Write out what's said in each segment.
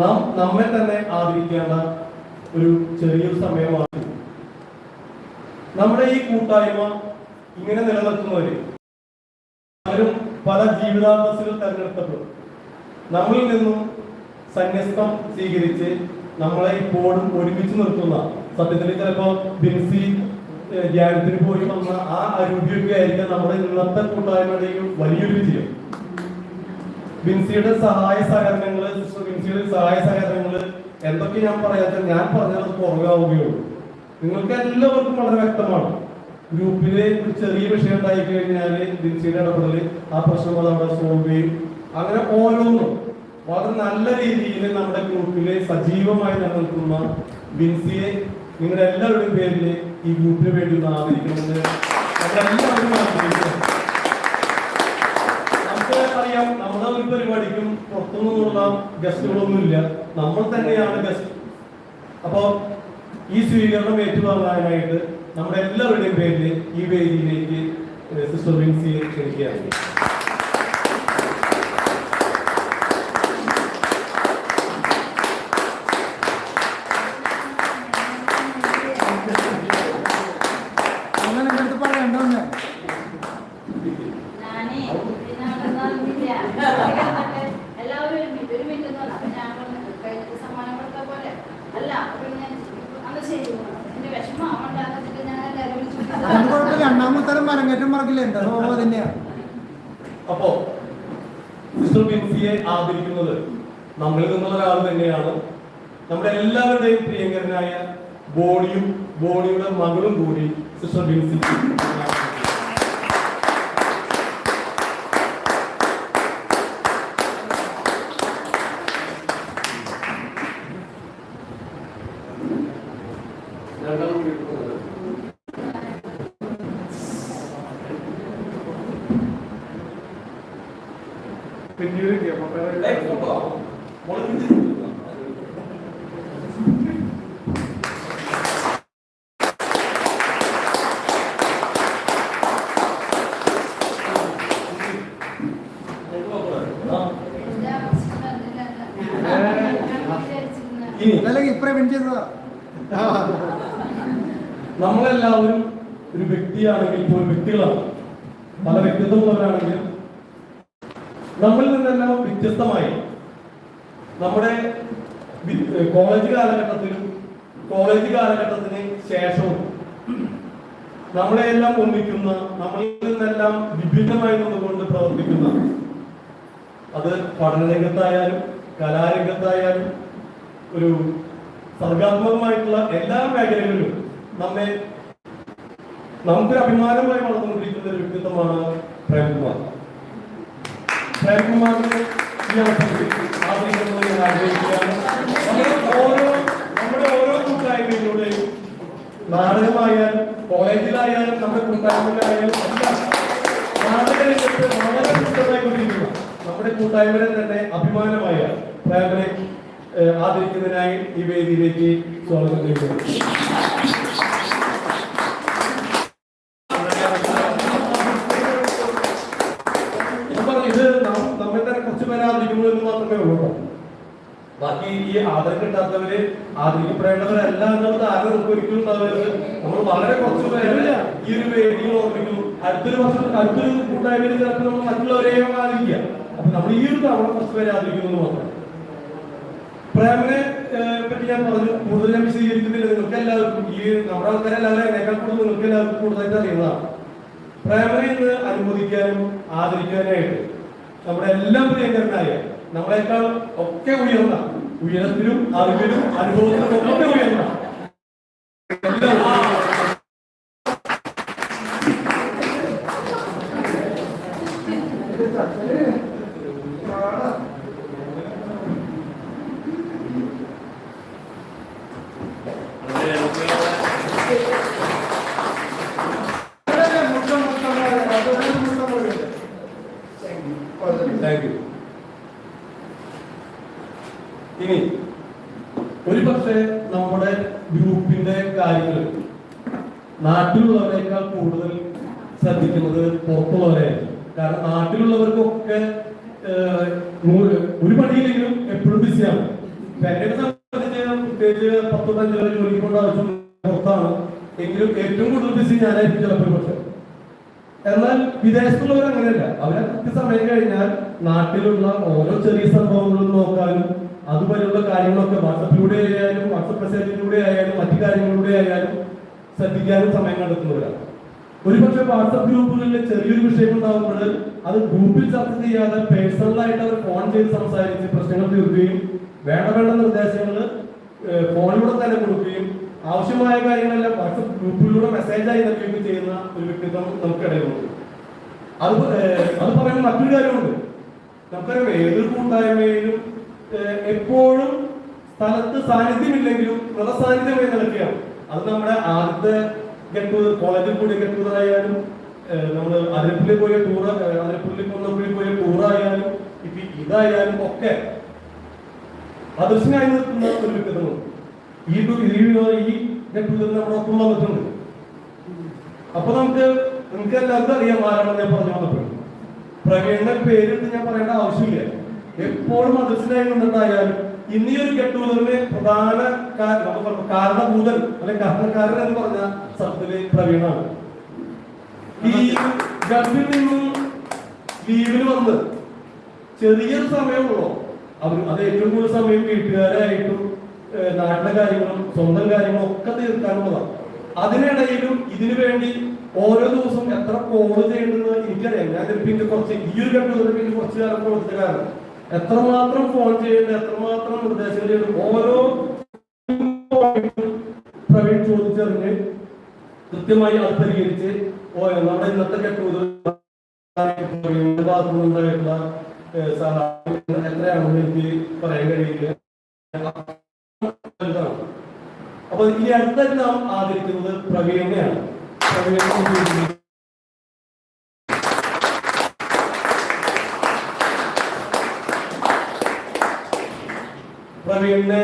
നാം നമ്മെ തന്നെ ആദരിക്കേണ്ട ഒരു ചെറിയൊരു സമയമാണ്. നമ്മുടെ ഈ കൂട്ടായ്മ ഇങ്ങനെ നിലനിർത്തുന്നവര് പലരും പല ജീവിതാന്തസ്സുകൾ തെരഞ്ഞെടുത്തപ്പോൾ നമ്മളിൽ നിന്നും സന്യസ്തം സ്വീകരിച്ച് നമ്മളെ ഇപ്പോഴും ഒരുമിച്ച് നിർത്തുന്ന സത്യത്തിൽ ചിലപ്പോ ബിൻസി ധ്യാനത്തിന് പോയി വന്ന ആ അരൂപിയൊക്കെ ആയിരിക്കും നമ്മുടെ ഇന്നത്തെ കൂട്ടായ്മയുടെയും വലിയൊരു വിജയം. ബിൻസിയുടെ സഹായ സഹകരണങ്ങൾ സിസ്റ്റർ ബിൻസിയുടെ സഹായ സഹകരണങ്ങൾ എന്തൊക്കെ ഞാൻ പറയാത്ത ഞാൻ പറഞ്ഞത് പുറകാവുകയുള്ളൂ. നിങ്ങൾക്ക് എല്ലാവർക്കും വളരെ വ്യക്തമാണ്. ഗ്രൂപ്പിൽ ഒരു ചെറിയ വിഷയം ഉണ്ടായി കഴിഞ്ഞാൽ ബിൻസിയുടെ ഇടപെടൽ ആ പ്രശ്നം അത് അവിടെ സോൾവ് ചെയ്യും. അങ്ങനെ ഓരോന്നും വളരെ നല്ല രീതിയിൽ നമ്മുടെ ഗ്രൂപ്പിൽ സജീവമായി നിലനിൽക്കുന്ന ബിൻസിയെ നിങ്ങളുടെ എല്ലാവരുടെയും പേരിൽ ഈ ഗ്രൂപ്പിന് വേണ്ടി ഒന്ന് ആദരിക്കണമെന്ന് എല്ലാവരും ആഗ്രഹിക്കുന്നു. അറിയാം നമ്മുടെ ഒരു പരിപാടിക്കും പുറത്തുനിന്നുള്ള ഗസ്റ്റുകളൊന്നുമില്ല. നമ്മൾ തന്നെയാണ് ഗസ്റ്റ് അപ്പോ ഈ സ്വീകരണം ഏറ്റുവാങ്ങാനായിട്ട് നമ്മുടെ എല്ലാവരുടെയും പേരിൽ ഈ വേദിയിലേക്ക് സിസ്റ്റർ വിൻസിയെ ക്ഷണിക്കുകയാണ് അങ്ങനെ എന്റെ അടുത്ത് പറയണ്ടോന്ന് ഞാനേ ഇതിനകത്തൊന്നുമില്ല. എല്ലാവരും ഒരു മിനിറ്റ് ഒരു മിനിറ്റ് എന്ന് പറഞ്ഞു അപ്പൊ ഞാൻ പറഞ്ഞു കഴിഞ്ഞ സമ്മാനം കൊടുത്ത പോലെ അല്ല അപ്പൊ ഞാൻ അന്ന് ശരി എന്റെ വിഷമം ആവണ്ടെന്ന് വെച്ചിട്ട് ഞാൻ എല്ലാവരും വിളിച്ചു കുഴപ്പമില്ല. രണ്ടാമത്തെ തരം മരങ്ങേറ്റം മറക്കില്ല എന്താ സ്വഭാവം തന്നെയാണ് അപ്പോ സിസ്റ്റർ വിൻസിയെ ആദരിക്കുന്നത് നമ്മളിൽ നിന്നുള്ള ഒരാൾ തന്നെയാണ്. നമ്മുടെ എല്ലാവരുടെയും പ്രിയങ്കരനായ ബോണിയും ബോണിയുടെ മകളും കൂടി സിസ്റ്റർ വിൻസി വിൻ ചെയ്തതാ നമ്മളെല്ലാവരും ഒരു വ്യക്തിയാണെങ്കിൽ ഇപ്പോൾ വ്യക്തികളാണ്. പല വ്യക്തിത്വമുള്ളവരാണെങ്കിലും നമ്മളിൽ നിന്നെല്ലാം വ്യത്യസ്തമായി നമ്മുടെ കോളേജ് കാലഘട്ടത്തിലും കോളേജ് കാലഘട്ടത്തിന് ശേഷവും നമ്മളെല്ലാം ഒന്നിക്കുന്ന നമ്മളിൽ നിന്നെല്ലാം വിഭിന്നമായി നിന്നുകൊണ്ട് പ്രവർത്തിക്കുന്ന അത് പഠനരംഗത്തായാലും കലാരംഗത്തായാലും ഒരു സർഗാത്മകമായിട്ടുള്ള എല്ലാ മേഖലകളിലും നമ്മെ നമുക്കൊരു അഭിമാനമായി വളർന്നുകൊണ്ടിരിക്കുന്ന ഒരു വ്യക്തിത്വമാണ് പ്രേംകുമാർ നമ്മുടെ ഓരോ നമ്മുടെ ഓരോ നാടകമായാലും കോളേജിലായാലും നമ്മുടെ കൂട്ടായ്മയിലായാലും എല്ലാം വളരെ നമ്മുടെ കൂട്ടായ്മയുടെ തന്നെ അഭിമാനമായ പ്രേമനെ ആദരിക്കുന്നതിനായി ഈ വേദിയിലേക്ക് സ്വാഗതം ചെയ്യുന്നു. ഇത് നമ്മെ തന്നെ കുറച്ച് പേരെ ആദരിക്കുന്നു എന്ന് മാത്രമേ ഉള്ളൂ ബാക്കി ഈ ആദരം കിട്ടാത്തവര് ആദരിക്കപ്പെടേണ്ടവരല്ല എന്നുള്ളത് ആരും നമുക്ക് ഒരിക്കലും ഉണ്ടാവരുത്. നമ്മൾ വളരെ കുറച്ച് പേരെ ഈ ഒരു വേദിയിൽ ഓർമ്മിക്കുന്നു. അടുത്തൊരു വർഷം അടുത്തൊരു കൂട്ടായ്മയിൽ ചിലപ്പോൾ നമ്മൾ മറ്റുള്ളവരെയും ആദരിക്കുക. അപ്പൊ നമ്മൾ ഈ ഒരു തവണ കുറച്ച് പേരെ ആദരിക്കുന്നു മാത്രം. പ്രേമനെ പറ്റി ഞാൻ പറഞ്ഞു. കൂടുതൽ ഞാൻ വിശദീകരിക്കുന്നില്ല. നിങ്ങൾക്ക് എല്ലാവർക്കും ഈ നമ്മുടെ ആൾക്കാരെല്ലാവരും എന്നേക്കാൾ കൂടുതൽ നിങ്ങൾക്ക് എല്ലാവർക്കും കൂടുതലായിട്ട് അറിയുന്നതാണ്. പ്രേമനെ ഇന്ന് അനുമോദിക്കാനും ആദരിക്കാനായിട്ട് നമ്മുടെ എല്ലാം പ്രിയങ്കരനായ നമ്മളെക്കാൾ ഒക്കെ ഉയർന്ന ഉയരത്തിലും അറിവിലും അനുഭവത്തിലും ഒക്കെ ഉയർന്ന ഇനി ഒരു പക്ഷേ നമ്മുടെ ഗ്രൂപ്പിന്റെ കാര്യങ്ങൾ നാട്ടിലുള്ളവരെക്കാൾ കൂടുതൽ ശ്രദ്ധിക്കുന്നത് പുറത്തുള്ളവരെയായിരിക്കും കാരണം നാട്ടിലുള്ളവർക്കൊക്കെ ഒരു പണിയില്ലെങ്കിലും എപ്പോഴും ബിസിയാണ്. എന്നെ സംബന്ധിച്ച് പ്രത്യേകിച്ച് പത്ത് പേര് ജോലിക്ക് കൊണ്ട് ആവശ്യം പുറത്താണ്. എങ്കിലും ഏറ്റവും കൂടുതൽ ബിസി ഞാനായിരിക്കും ചിലപ്പോൾ പക്ഷേ. എന്നാൽ വിദേശത്തുള്ളവർ അങ്ങനെയല്ല അവരെ കൃത്യസമയം കഴിഞ്ഞാൽ നാട്ടിലുള്ള ഓരോ ചെറിയ സംഭവങ്ങളും നോക്കാനും അതുപോലെയുള്ള കാര്യങ്ങളൊക്കെ വാട്സപ്പിലൂടെ ആയാലും വാട്സപ്പ് മെസ്സേജിലൂടെ ആയാലും മറ്റു കാര്യങ്ങളിലൂടെ ആയാലും ശ്രദ്ധിക്കാനും സമയം കണ്ടെത്തുന്നവരാണ് ഒരുപക്ഷെ വാട്സപ്പ് ഗ്രൂപ്പുകളിൽ ചെറിയൊരു വിഷയം ഉണ്ടാകുമ്പോൾ അത് ഗ്രൂപ്പിൽ ചർച്ച ചെയ്യാതെ പേഴ്സണലായിട്ട് അവർ ഫോൺ ചെയ്ത് സംസാരിച്ച് പ്രശ്നങ്ങൾ തീർക്കുകയും വേണ്ട വേണ്ട നിർദ്ദേശങ്ങൾ ഫോണിലൂടെ തന്നെ കൊടുക്കുകയും ആവശ്യമായ കാര്യങ്ങളെല്ലാം വാട്സപ്പ് ഗ്രൂപ്പിലൂടെ മെസ്സേജായി നൽകുകയും ചെയ്യുന്ന ഒരു വ്യക്തിത്വം നമുക്കിടയിലുണ്ട്. അത് പ- ഏഹ് അത് പറയുന്ന മറ്റൊരു കാര്യമുണ്ട്. നമുക്കറിയാം ഏതൊരു കൂട്ടായ്മയിലും എപ്പോഴും സ്ഥലത്ത് സാന്നിധ്യമില്ലെങ്കിലും മൃത നടക്കുകയാണ് അത് നമ്മുടെ ആദ്യത്തെ ഗെറ്റ് കോളേജിൽ കൂടി ഗെറ്റ് ആയാലും നമ്മൾ അതിരപ്പള്ളി പോയ ടൂർ അതിരപ്പള്ളി കൊന്നപ്പള്ളി പോയ ടൂറായാലും ഇപ്പൊ ഇതായാലും ഒക്കെ അദൃശ്യമായി നിൽക്കുന്ന ഒരു വ്യക്തിത്വമാണ് ഈ ഈ ഗട്ടൂരിൽ നമ്മുടെ ഒപ്പം വന്നിട്ടുണ്ട്. അപ്പൊ നമുക്ക് നിങ്ങൾക്ക് എല്ലാവർക്കും അറിയാം ആരാണെന്ന് ഞാൻ പറഞ്ഞു വന്നപ്പോൾ പ്രവീണിന്റെ പേരെടുത്ത് ഞാൻ പറയേണ്ട ആവശ്യമില്ല. എപ്പോഴും മനസ്സിലായിട്ടുണ്ടെന്നായാലും നിന്നിട്ടായാലും ഇന്ന് ഒരു ഗെറ്റുഗതറിന് പ്രധാന കാരണഭൂതൻ അല്ലെ കാരണക്കാരൻ എന്ന് പറഞ്ഞ സത്യത്തിലെ പ്രവീണാണ്. ഈ ഗൾഫിൽ നിന്നും ലീവിന് വന്ന് ചെറിയൊരു സമയമുള്ളൂ. അവർ അത് ഏറ്റവും കൂടുതൽ സമയം വീട്ടുകാരായിട്ടും നാട്ടിലെ കാര്യങ്ങളും സ്വന്തം കാര്യങ്ങളും ഒക്കെ തീർക്കാനുള്ളതാണ്. അതിനിടയിലും ഇതിനു വേണ്ടി ഓരോ ദിവസവും എത്ര കോൾ ചെയ്യേണ്ടതെന്ന് എനിക്കറിയാം. ഞാൻ പിന്നെ കുറച്ച് ഈ ഒരു ഘട്ടത്തിൽ പിന്നെ കുറച്ച് കാലം കൊടുത്തിട്ടാണ് എത്രമാത്രം ഫോൺ ചെയ്യുന്നു എത്രമാത്രം നിർദ്ദേശങ്ങൾ ചെയ്യുന്നു ഓരോ പ്രവീൺ ചോദിച്ചറിഞ്ഞ് കൃത്യമായി അത് പരിഹരിച്ച് നമ്മുടെ ഇന്നത്തെ ഏഹ് എത്രയാണെന്ന് എനിക്ക് പറയാൻ കഴിയില്ല. അപ്പൊ ഈ അടുത്തായിട്ട് നാം ആദരിക്കുന്നത് പ്രവീണയാണ് പ്രവീണ പ്രവീണിനെ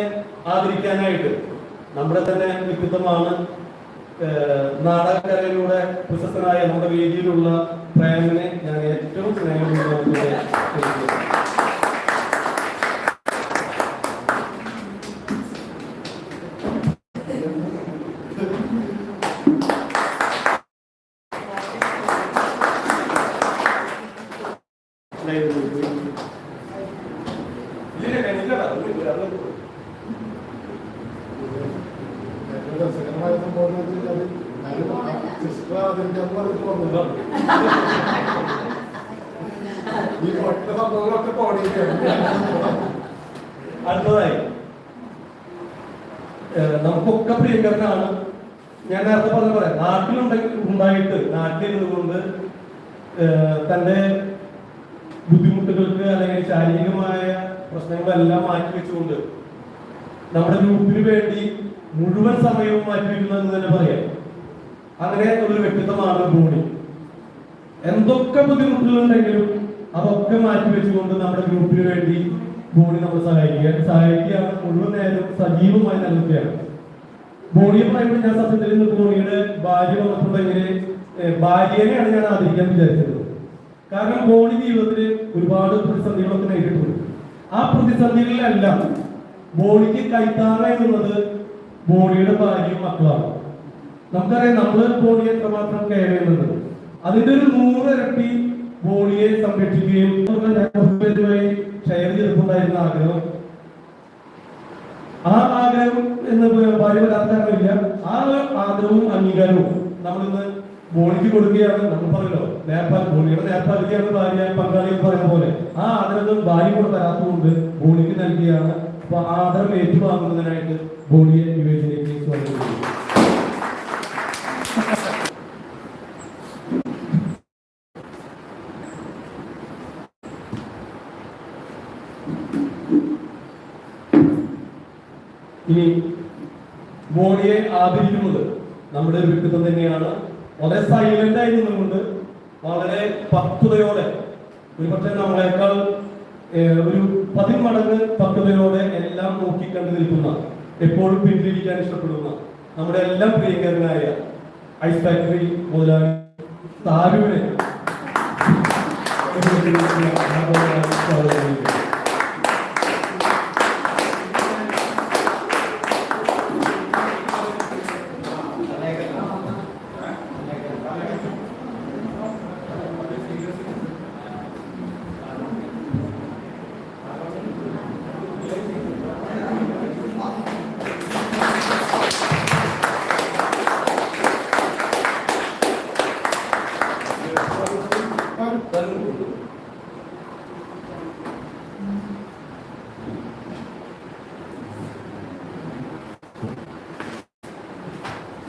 ആദരിക്കാനായിട്ട് നമ്മുടെ തന്നെ വ്യക്തിത്വമാണ് നാടകരയിലൂടെ പ്രശസ്തനായ നമ്മുടെ വേദിയിലുള്ള പ്രേമനെ ഞാൻ ഏറ്റവും സ്നേഹപൂർവം സംഭവങ്ങളൊക്കെ അടുത്തതായി. നമുക്കൊക്കെ പ്രിയങ്കരനാണ്. ഞാൻ നേരത്തെ പറഞ്ഞ പോലെ നാട്ടിലുണ്ടെങ്കിൽ ഉണ്ടായിട്ട് നാട്ടിലിരുന്നുകൊണ്ട് തന്റെ ബുദ്ധിമുട്ടുകൾക്ക് അല്ലെങ്കിൽ ശാരീരികമായ പ്രശ്നങ്ങളെല്ലാം മാറ്റി വെച്ചുകൊണ്ട് നമ്മുടെ ഗ്രൂപ്പിന് വേണ്ടി മുഴുവൻ സമയവും മാറ്റിവെക്കുന്നതെന്ന് തന്നെ പറയാം. അങ്ങനെ ഒരു വ്യക്തിത്വമാണ് ബോണി എന്തൊക്കെ ബുദ്ധിമുട്ടുകളുണ്ടെങ്കിലും അതൊക്കെ മാറ്റി വെച്ചുകൊണ്ട് നമ്മുടെ ഗ്രൂപ്പിന് വേണ്ടി ബോഡി നമ്മൾ സഹായിക്കുക. സഹായിക്കുകയാണ് മുഴുവൻ നേരം സജീവമായി നൽകുകയാണ് ബോഡിയെ പറയുമ്പോൾ ഞാൻ സത്യത്തിൽ ഇന്ന് ബോണിയുടെ ഭാര്യ വന്നിട്ടുണ്ടെങ്കിൽ ഭാര്യനെയാണ് ഞാൻ ആദരിക്കാൻ വിചാരിച്ചത്. കാരണം ബോണി ജീവിതത്തിൽ ഒരുപാട് പ്രതിസന്ധികളൊക്കെ നേരിട്ടുണ്ട് ആ പ്രതിസന്ധികളിലെല്ലാം ബോണിക്ക് കൈത്താറ എന്നുള്ളത് ബോണിയുടെ ഭാര്യയും മക്കളാണ്. നമുക്കറിയാം നമ്മൾ ബോണി എത്രമാത്രം കെയർ അതിന്റെ ഒരു നൂറ് ഇരട്ടി ബോഡിയെ സംരക്ഷിക്കുകയും ആഗ്രഹം. ആ ആഗ്രഹം എന്ന് ഭാര്യ ആ ആഗ്രഹവും അംഗീകാരവും നമ്മളിന്ന് ബോഡിക്ക് കൊടുക്കുകയാണ്. നമ്മൾ പറയലോ നേപ്പാൽ ബോഡിയുടെ നേപ്പാലിയാണ് ഭാര്യ പങ്കാളി എന്ന് പറയുന്ന പോലെ. ആ ആദരവ് ഭാര്യ കൂടെ തരാത്തതുകൊണ്ട് ബോഡിക്ക് നൽകിയാണ്. അപ്പൊ ആദരം ഏറ്റുവാങ്ങുന്നതിനായിട്ട് ബോഡിയെ വിവേചനയ്ക്ക് സ്വാഗതം ചെയ്യുന്നു ഇനി ബോഡിയെ ആദരിക്കുന്നത് നമ്മുടെ ഒരു വ്യക്തിത്വം തന്നെയാണ്. വളരെ സൈലന്റ് ആയി നിന്നുകൊണ്ട് വളരെ പക്വതയോടെ ഒരുപക്ഷെ നമ്മളെക്കാൾ ഒരു പതിമടങ്ങ് പക്വതയോടെ എല്ലാം നോക്കിക്കണ്ടു നിൽക്കുന്ന എപ്പോഴും പിന്തിരിക്കാൻ ഇഷ്ടപ്പെടുന്ന നമ്മുടെ എല്ലാം പ്രിയങ്കരനായ ഐസ് ഫാക്ടറി മുതലാളി താരുവിനെ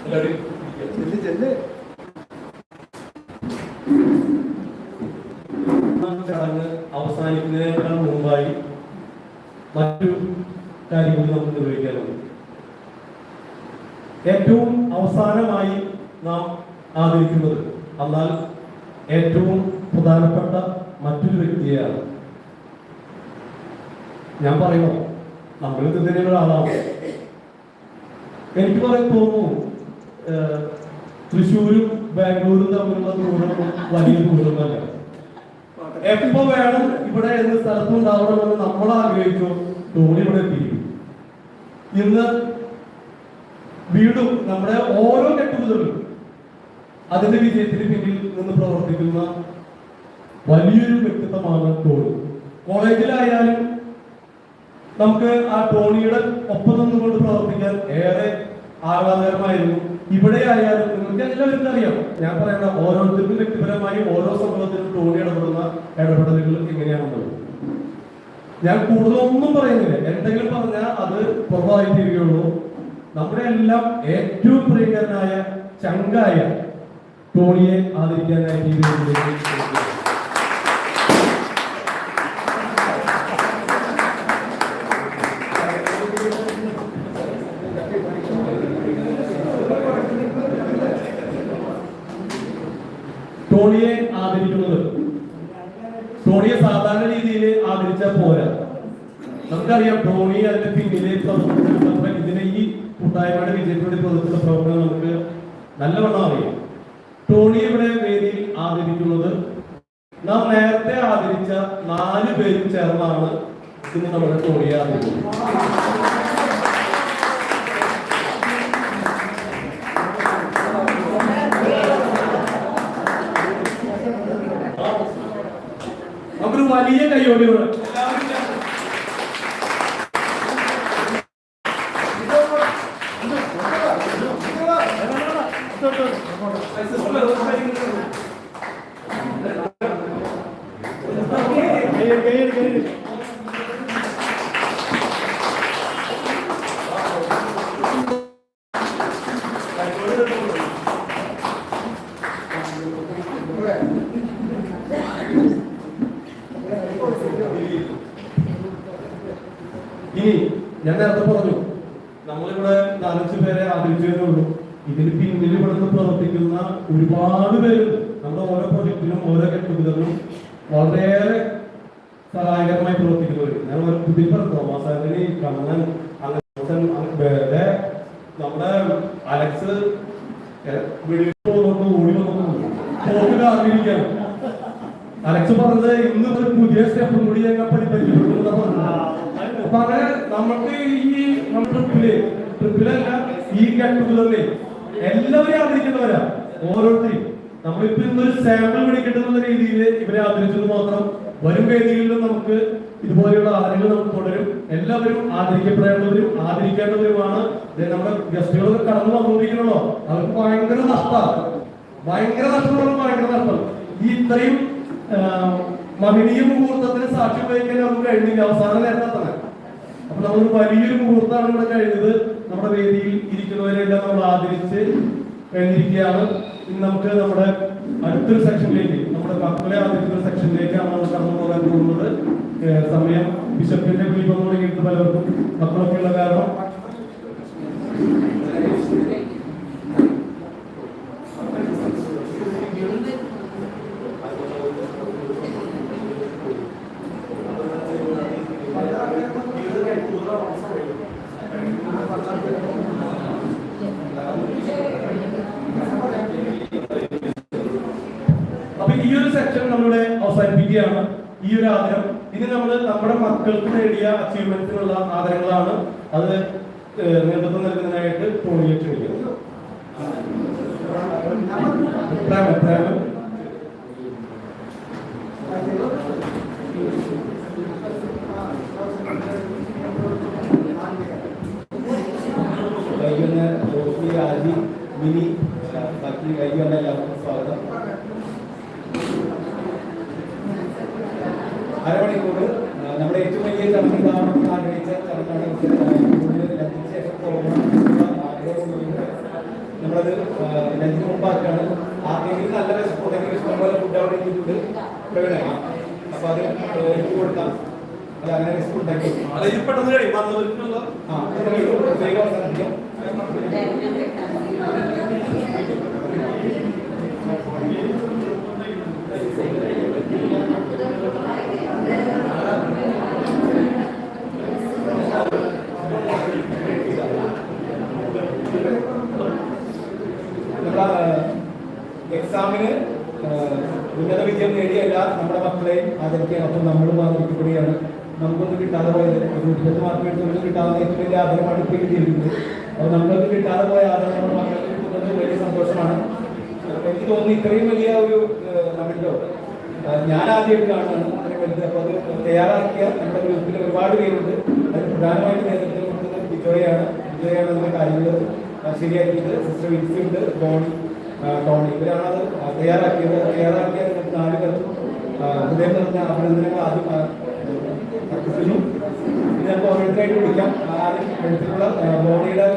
എല്ലാവരും ഇരിക്കുക. ചടങ്ങ് അവസാനിക്കുന്നതിനേക്കാൾ മുമ്പായി മറ്റു കാര്യങ്ങൾ നമുക്ക് നിർവഹിക്കാനുണ്ട് ഏറ്റവും അവസാനമായി നാം ആദരിക്കുന്നത് എന്നാൽ ഏറ്റവും പ്രധാനപ്പെട്ട മറ്റൊരു വ്യക്തിയെയാണ് ഞാൻ പറയണോ നമ്മൾ ഇതിനുള്ള ആളാണ് എനിക്ക് പറയാൻ തോന്നുന്നു ഏഹ്, തൃശ്ശൂരും ബാംഗ്ലൂരും തമ്മിലുള്ള ദൂരം വലിയ ദൂരം തന്നെ എപ്പോ വേണം ഇവിടെ എന്ത് എന്ന് സ്ഥലത്തുണ്ടാവണമെന്ന് നമ്മൾ ആഗ്രഹിച്ചു ടോണി ഇവിടെ എത്തിയിരിക്കും. ഇന്ന് വീടും നമ്മുടെ ഓരോ കെട്ടുമുതലും അതിന്റെ വിജയത്തിന് പിന്നിൽ നിന്ന് പ്രവർത്തിക്കുന്ന വലിയൊരു വ്യക്തിത്വമാണ് ടോണി കോളേജിലായാലും നമുക്ക് ആ ടോണിയുടെ ഒപ്പം നിന്നുകൊണ്ട് പ്രവർത്തിക്കാൻ ഏറെ ആഹ്ലാദകരമായിരുന്നു. ഇവിടെ ആയാലും നിങ്ങൾക്ക് എല്ലാവർക്കും അറിയാം. ഞാൻ പറയുന്ന ഓരോരുത്തർക്കും വ്യക്തിപരമായി ഓരോ സംഭവത്തിനും ടോണി ഇടപെടുന്ന ഇടപെടലുകൾ എങ്ങനെയാണെന്നുള്ളത് ഞാൻ കൂടുതലൊന്നും പറയുന്നില്ല. എന്തെങ്കിലും പറഞ്ഞാൽ അത് കുറവായി തീരുകയുള്ളൂ നമ്മുടെ എല്ലാം ഏറ്റവും പ്രിയങ്കരനായ ചങ്കായ ടോണിയെ ആദരിക്കാനായി ഈ വേദിയിലേക്ക് ക്ഷണിക്കുന്നു. ടോണിയെ ആദരിക്കുന്നത് ടോണിയെ സാധാരണ രീതിയിൽ ആദരിച്ചാൽ പോരാ നമുക്കറിയാം ധോണി അതിന്റെ പിന്നിലെ പ്രവർത്തനം ഇതിനെ ഈ കൂട്ടായ്മയുടെ വിജയത്തിന് വേണ്ടി പ്രവർത്തിക്കുന്ന പ്രവർത്തനം നമുക്ക് നല്ലവണ്ണം അറിയാം. ടോണി ഇവിടെ വേദിയിൽ ആദരിക്കുന്നത് നാം നേരത്തെ ആദരിച്ച നാല് പേരും ചേർന്നാണ് ഇന്ന് നമ്മുടെ ടോണിയെ ആദരിക്കുന്നത്. നമുക്കൊരു വലിയ കൈയോടെ ഇനി ഞാൻ നേരത്തെ പറഞ്ഞു നമ്മളിവിടെ നാലഞ്ച് പേരെ ആദരിച്ചതേ ഉള്ളൂ ഇതിന് പിന്നിൽ ഇവിടുന്ന് പ്രവർത്തിക്കുന്ന ഒരുപാട് പേരുണ്ട് നമ്മുടെ ഓരോ പ്രൊജക്റ്റിനും ഓരോ കെട്ടുപിതലും വളരെയേറെ സഹായകരമായി പ്രവർത്തിക്കുന്നവർ ഒരു പുതിയ പറഞ്ഞു കണ്ണൻ അങ്ങനെ വേറെ നമ്മുടെ അലക്സ് വെളിയിൽ പോകുന്നു ഓടി വന്നു പോക്ക് അറിയിക്കാൻ അലക്സ് പറഞ്ഞത് ഇന്ന് ഒരു പുതിയ സ്റ്റെപ്പും കൂടി ഞങ്ങൾ പഠിപ്പിച്ചു അപ്പൊ അങ്ങനെ നമുക്ക് ഈ നമ്മുടെ ട്രിപ്പിൽ ട്രിപ്പിലല്ല ഈ കെട്ടുകളിലെ എല്ലാവരെയും ആദരിക്കുന്നവരാ ഓരോരുത്തരും നമ്മളിപ്പോ ഇന്നൊരു സാമ്പിൾ പിടിക്കേണ്ടുന്ന രീതിയിൽ ഇവരെ ആദരിച്ചത് മാത്രം വരും വേദികളിലും നമുക്ക് ഇതുപോലെയുള്ള ആദരങ്ങൾ നമുക്ക് തുടരും എല്ലാവരും ആദരിക്കപ്പെടേണ്ടവരും ആദരിക്കേണ്ടവരുമാണ് ദേ നമ്മുടെ ഗസ്റ്റുകളൊക്കെ കടന്നു വന്നുകൊണ്ടിരിക്കണല്ലോ ഭയങ്കര നഷ്ടമാണ്. ഭയങ്കര നഷ്ടമാണ് ഭയങ്കര നഷ്ടം ഈ ഇത്രയും മഹനീയ മുഹൂർത്തത്തിന് സാക്ഷ്യം വഹിക്കാൻ നമുക്ക് കഴിഞ്ഞില്ല. അവസാന നേരത്തെ അപ്പൊ നമ്മൾ വലിയൊരു മുഹൂർത്തമാണ് ഇവിടെ കഴിഞ്ഞത്. നമ്മുടെ വേദിയിൽ ഇരിക്കുന്നവരെല്ലാം നമ്മൾ ആദരിച്ച് കഴിഞ്ഞിരിക്കുകയാണ്. ഇനി നമുക്ക് നമ്മുടെ അടുത്തൊരു സെക്ഷനിലേക്ക് നമ്മുടെ മക്കളെ ആദരിക്കുന്ന സെക്ഷനിലേക്കാണ് നമ്മൾ കടന്നു പോകാൻ പോകുന്നത്. സമയം ബിഷപ്പിന്റെ വിളിപ്പം തുടങ്ങിയിട്ട് പലർക്കും മക്കളൊക്കെ ഉള്ള കാരണം അപ്പൊ ഈ ഒരു സെക്ഷൻ നമ്മളിവിടെ അവസാനിപ്പിക്കും അവസാനിപ്പിക്കുകയാണ് ഈ ഒരു ആദരം ഇനി നമ്മൾ നമ്മുടെ മക്കൾക്ക് നേടിയ അച്ചീവ്മെന്റിനുള്ള ആദരങ്ങളാണ്. അത് ഏഹ്, നേതൃത്വം നൽകുന്നതിനായിട്ട് ടോണിയെ ക്ഷണിക്കുന്നു പ്രേമം പ്രേമം വൈകുന്ന റോഷി ആജി മിനി ആ, ബാക്കി വൈകുന്ന എല്ലാവർക്കും സ്വാഗതം അരമണിക്കൂർ ആ, നമ്മുടെ ഏറ്റവും വലിയ ചടങ്ങ് ഇതാണെന്ന് ആഗ്രഹിച്ച ചടങ്ങാണ് കൂടുതൽ ലഞ്ചിന് ശേഷം പോകണമെന്നുള്ള ആഗ്രഹമുള്ളതുകൊണ്ട് നമ്മളത് ആ, ലഞ്ചിന് മുമ്പാക്കാണ് ആർക്കെങ്കിലും നല്ല വിശപ്പുണ്ടെങ്കിൽ ഇഷ്ടംപോലെ ഫുഡ് അവിടെ ഇട്ടിട്ടുണ്ട് പ്രകടനം അപ്പൊ അത് എനിക്ക് കൊടുക്കാം അത് അങ്ങനെ വിശപ്പുണ്ടെങ്കിൽ അതായത് പെട്ടെന്ന് കഴിയും വന്നവർക്കുള്ള ആ അത് കഴിയും. വേഗം അവസാനിപ്പിക്കാം നമ്മളെ എക്സാമിന് ഉന്നത വിജയം നേടിയ എല്ലാ നമ്മുടെ മക്കളെയും ആദരിക്കുകയാണ് അപ്പം നമ്മളും ആദരിക്കപ്പെടുകയാണ് നമുക്കൊന്നും കിട്ടാതെ പോയത് ഒരു ഇരുപത് മാർക്ക് എടുത്ത് ഒന്നും കിട്ടാതെ ഏറ്റവും കിട്ടിയിരിക്കുന്നത് അപ്പോൾ നമ്മൾക്ക് കിട്ടാതെ പോയ ആദരം നമ്മുടെ മക്കൾക്ക് വലിയ സന്തോഷമാണ്. എനിക്ക് തോന്നുന്നു ഇത്രയും വലിയ ഒരു നമ്മളിലോ ഞാൻ ആദ്യമായിട്ട് കാണുന്നതാണ്. അത്രയും വലുത് അപ്പോൾ അത് തയ്യാറാക്കിയ നമ്മുടെ ഗ്രൂപ്പിൽ ഒരുപാട് പേരുണ്ട്. അതിന് പ്രധാനമായിട്ട് നേതൃത്വം കൊടുക്കുന്നത് ബിജോയാണ് ബിജോയാണ് നമ്മുടെ കാര്യങ്ങൾ ശരിയാക്കിയത് സിസ്റ്റർ വിൻസി ഉണ്ട് ടോണി ടോണി. ഇവരാണ് അത് തയ്യാറാക്കിയത്. തയ്യാറാക്കിയ നാല് പേർക്കും ഹൃദയം നിറഞ്ഞ അഭിനന്ദനങ്ങൾ ആദ്യം നമുക്ക് ഓരോരുത്തരായിട്ട് വിളിക്കാം ആദ്യം എടുത്തിട്ടുള്ള ബോണിയുടെ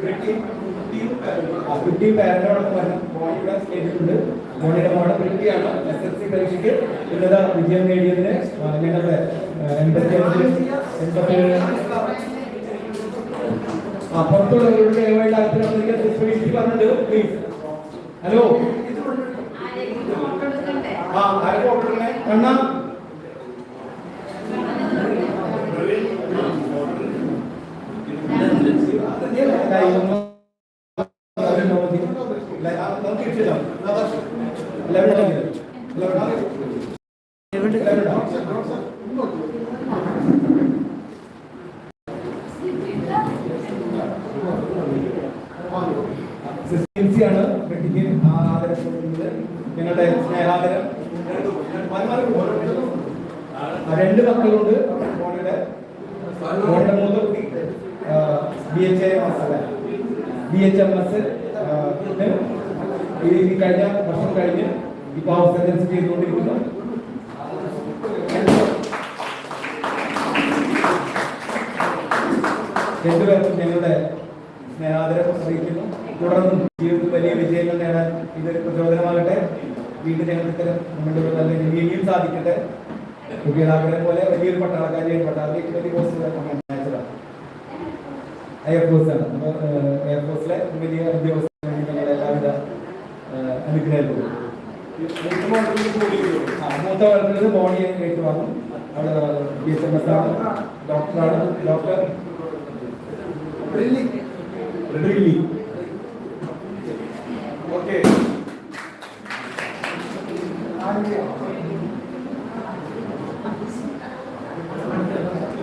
കുട്ടിയും കുട്ടി പാരന്റോടൊപ്പം വരണം ബോണിയുടെ സ്റ്റേജിലുണ്ട് ബോണിയുടെ മോഡൽ കുട്ടിയാണ് എസ് എസ് സി പരീക്ഷയ്ക്ക് ഉന്നത വിജയം നേടിയതിന് ഞങ്ങളുടെ എൺപത്തി അഞ്ച് എൺപത്തേഴ് ആ പുറത്തുള്ളവരുടെ ദയവായിട്ട് അത്തരത്തിലേക്ക് പറഞ്ഞിട്ട് പ്ലീസ് ഹലോ ആ ആരെ കണ്ണാ. സിസ്റ്റൻസിയാണ് വെട്ടിക്ക് ആദരം കൊടുക്കുന്നത് ഞങ്ങളുടെ സ്നേഹാദരം. രണ്ട് മക്കളുണ്ട്. മോളുടെ. മോളുടെ മൂത്ത കുട്ടി. B H M S B H M S ഈ കഴിഞ്ഞ വർഷം കഴിഞ്ഞ് ഇപ്പോൾ ഹൗസ് ഏജൻസി ചെയ്തുകൊണ്ടിരിക്കുന്നു. രണ്ടുപേർക്കും ഞങ്ങളുടെ സ്നേഹാദരം അറിയിക്കുന്നു. തുടർന്നും ജീവിതത്തിൽ വലിയ വിജയങ്ങൾ നേടാൻ ഇതൊരു പ്രചോദനമാകട്ടെ. വീണ്ടും ഞങ്ങൾക്ക് ഇത്തരം നമ്മുടെ ഒരു നല്ല രീതിയിൽ സാധിക്കട്ടെ. കുട്ടികളാഗ്രഹം പോലെ വലിയൊരു പട്ടാളക്കാരിയായി പട്ടാളത്തിൽ വലിയ പോസ്റ്റ് എയർഫോഴ്സ് ആണ്. അപ്പോൾ എയർഫോഴ്സിലെ വലിയ ഞങ്ങളുടെ എല്ലാവിധ അനുഗ്രഹങ്ങളും മൂത്ത വളർത്തുന്നത് ബോണി കേട്ട് വന്നു. അവിടെ ബി എസ് എം എസ് ആണ്. ഡോക്ടറാണ്. Doctor okay.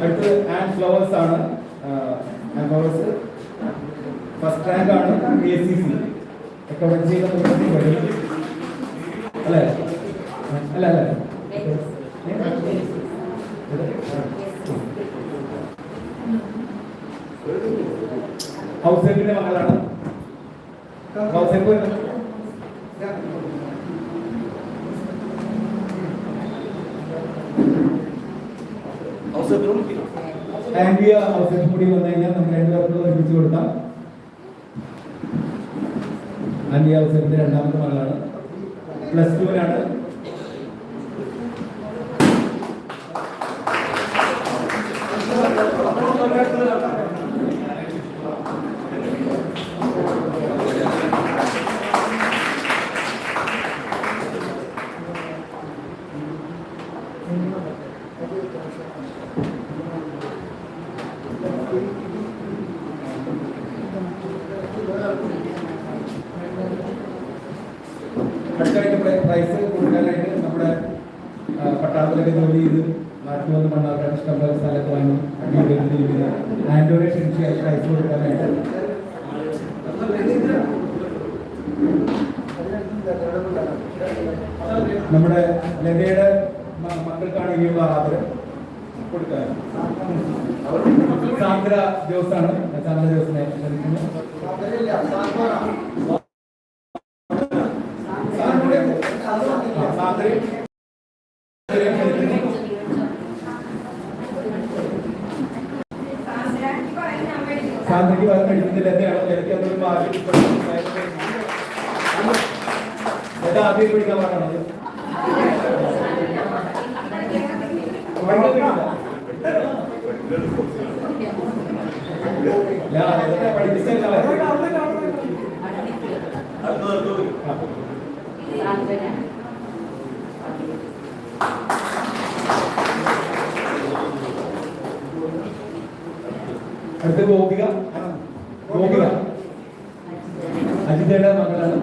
അടുത്ത് ആൻഡ് ഫ്ലവേഴ്സ് ആണ്. ആൻഡ് ഫ്ലവേഴ്സ് ഫസ്റ്റ് റാങ്ക് ആണ് എ സി സി അക്കൗണ്ടൻസിയുടെ പുറത്ത് വഴി അല്ലേ? അല്ല അല്ല. ഹൗസ് വൈഫിന്റെ മകളാണ്. ഹൗസ് വൈഫ് അവസരത്തിലും ആൻഡിയ ഹൗസ് അവസരം കൂടി വന്നു കഴിഞ്ഞാൽ നമുക്ക് രണ്ടുപേർക്കും ഒരുമിച്ച് കൊടുക്കാം. ആൻഡിയ അവസരത്തിന്റെ രണ്ടാമത്തെ മകളാണ്. പ്ലസ് ടുവിനാണ് അടുത്തായിട്ട് പ്രൈസ് കൊടുക്കാനായിട്ട് നമ്മുടെ നാട്ടിൽ വന്ന് മണ്ണാർക്കാട് ഇഷ്ടംപോലെ സ്ഥലത്ത് വാങ്ങി ജീവിതത്തിൽ ആൻഡോനെ ക്ഷണിച്ച് പ്രൈസ് കൊടുക്കാനായിട്ട്. നമ്മുടെ ലതയുടെ മ- മക്കൾക്കാണ് ഇനിയുള്ള ആദരം കൊടുക്കാൻ സാന്ദ്ര ജോസാണ്. സാന്ദ്ര ജോസിനെ ക്ഷണിക്കുന്നു ആദ്യം പിടിക്കാൻ പറഞ്ഞത് അടുത്ത ഗോപിക അജിതയുടെ മകളാണ്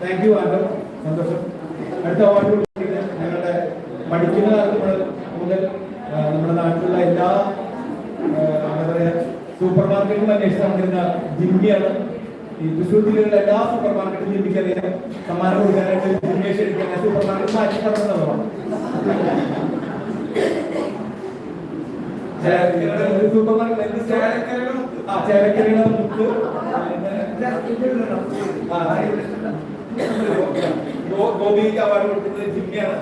താങ്ക് യു ആൻഡോ സന്തോഷം അടുത്ത അവാർഡ് കൊടുക്കുന്നത് ഞങ്ങളുടെ പഠിക്കുന്ന കാലത്ത് മുതൽ മുതൽ ആ, നമ്മുടെ നാട്ടിലുള്ള എല്ലാ ആ, എന്താ പറയുക സൂപ്പർ മാർക്കറ്റുകൾ അന്വേഷിച്ച് നടന്നിരുന്ന ജിമ്മിയാണ്. ഈ തൃശ്ശൂർ ജില്ലയിലുള്ള എല്ലാ സൂപ്പർ മാർക്കറ്റും ജിമ്മിക്ക് അറിയാം. സമ്മാനം കൊടുക്കാനായിട്ട് ജിമ്മിയെ ക്ഷണിക്കാൻ സൂപ്പർ മാർക്കറ്റ് മാറ്റി തരുന്നതാണ് സൂപ്പർ മാർക്കറ്റ് ചേലക്കരയുടെ മുക്ക്. ഗോപിക്ക് അവാർഡ് കൊടുക്കുന്നത് ജിമ്മിയാണ്.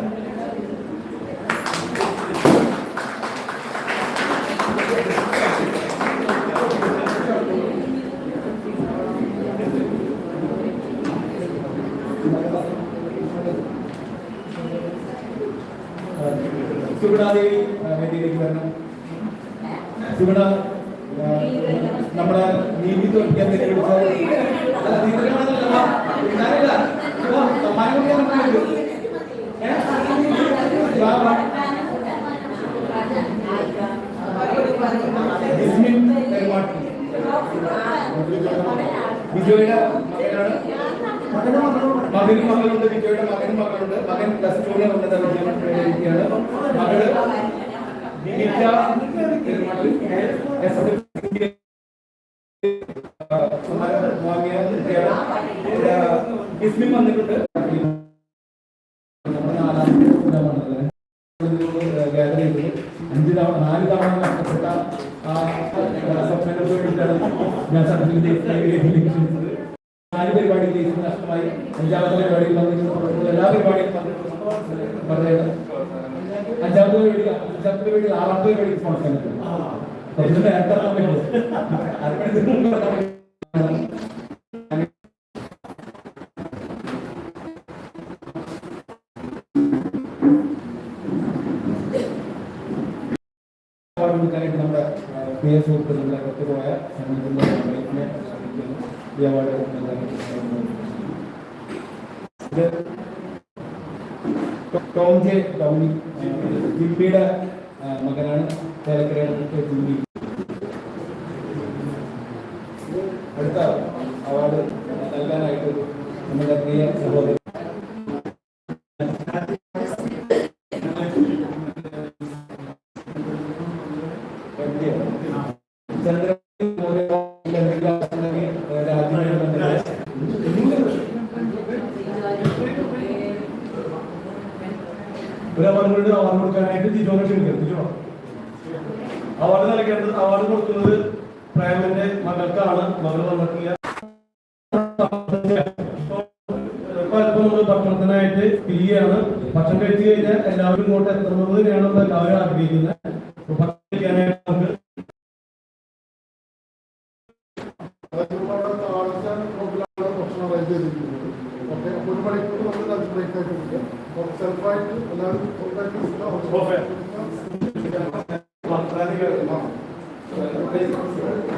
സുഗുണാദേവി ആ, വേദിയിലേക്ക് വരണം. സുഗുണ ആ, നമ്മുടെ നീതി തോൽക്കാൻ തെരഞ്ഞെടുത്ത മകനും മകളുണ്ട് വിജയുടെ മകനും മകളുണ്ട്. മകൻ പ്ലസ് ടുവിലെ ഉന്നത വിദ്യാഭ്യാസത്തിലാണ് മകൾ വിനിത പെരുമാട്ടി എസ് എസ് നാല് പരിപാടി കേസ് നഷ്ടമായി. അഞ്ചാമത്തെ പരിപാടിയിൽ പങ്കെടുക്കുന്ന എല്ലാ പരിപാടിയും പറയുന്നത് അഞ്ചാമത്തെ പരിപാടി അഞ്ചാമത്തെ പരിപാടി ആറാമത്തെ പരിപാടി സ്പോൺസർ നേരത്തെ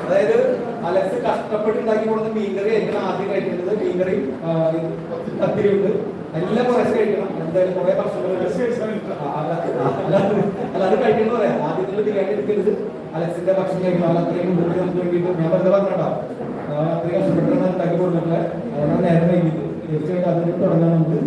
അതായത് അലക്സ് കഷ്ടപ്പെട്ടുണ്ടാക്കി കൊടുക്കുന്ന മീൻകറി ആയിരിക്കണം ആദ്യം കഴിക്കുന്നത്. മീൻകറി കത്തിരിയുണ്ട് എല്ലാം കുറച്ച് കഴിക്കണം. എന്തായാലും കുറെ ഭക്ഷണങ്ങൾ അല്ലാതെ കഴിക്കണം പറയാം. ആദ്യത്തിൽ ബിരിയാണി എടുക്കരുത് അലക്സിന്റെ ഭക്ഷണം കഴിക്കണം. അത്രയും മുമ്പിൽ നമുക്ക് വേണ്ടിയിട്ട് ഞാൻ വെറുതെ പറഞ്ഞോ അത്രയും കഷ്ടപ്പെട്ടാണ് ഉണ്ടാക്കി കൊടുക്കുന്നത് അതുകൊണ്ടാണ് നേരം വൈകിയത്. തീർച്ചയായിട്ടും അതിന് തുടങ്ങാൻ നമുക്ക്